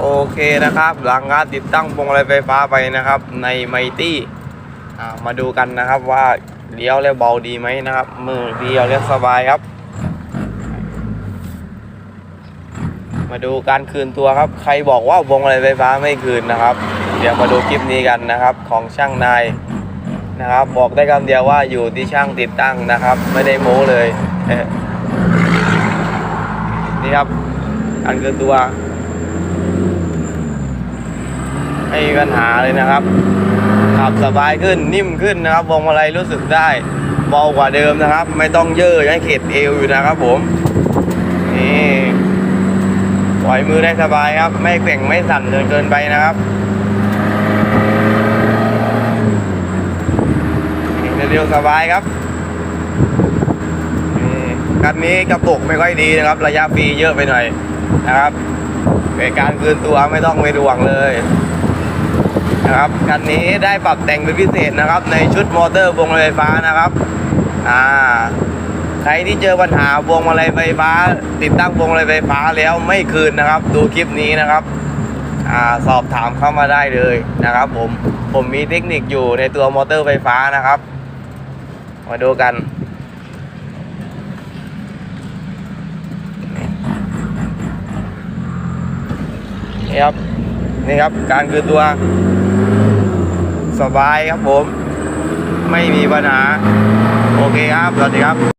โอเคนะครับ หลังการติดตั้งพวงมาลัยไฟฟ้าไปนะครับ ในไมตี้มาดูกันนะครับว่าเลี้ยวแล้วเบาดีไหมนะครับ มือเดียวเลี้ยวสบายครับ มาดูการคืนตัวครับ ใครบอกว่าพวงมาลัยไฟฟ้าไม่คืนนะครับ เดี๋ยวมาดูคลิปนี้กันนะครับ ของช่างนายนะครับ บอกได้คำเดียวว่าอยู่ที่ช่างติดตั้งนะครับ ไม่ได้โม้เลยนี่ครับการคืนตัว ไม่มีปัญหาเลยนะครับ ขับสบายขึ้นนิ่มขึ้นนะครับวงมาลัยรู้สึกได้เบากว่าเดิมนะครับ ไม่ต้องเยอะยังเข็ดเอวอยู่นะครับผมนี่ปล่อยมือได้สบายครับ ไม่เก่งไม่สั่นจนเกินไปนะครับเร็วสบายครับคันนี้กระปุกไม่ค่อยดีนะครับ ระยะฟรีเยอะไปหน่อยนะครับเป็นการคืนตัวไม่ต้องไปดวงเลย นะครับคันนี้ได้ปรับแต่งเป็นพิเศษนะครับ ในชุดมอเตอร์วงมาลัยไฟฟ้านะครับอ่าใครที่เจอปัญหาวงมาลัยไฟฟ้า ติดตั้งวงมาลัยไฟฟ้าแล้วไม่คืนนะครับ ดูคลิปนี้นะครับอ่าสอบถามเข้ามาได้เลยนะครับ ผมผมมีเทคนิคอยู่ในตัวมอเตอร์ไฟฟ้านะครับ มาดูกันนี่ครับนี่ครับการคือตัว สบายครับผม ไม่มีปัญหา โอเคครับ สวัสดีครับ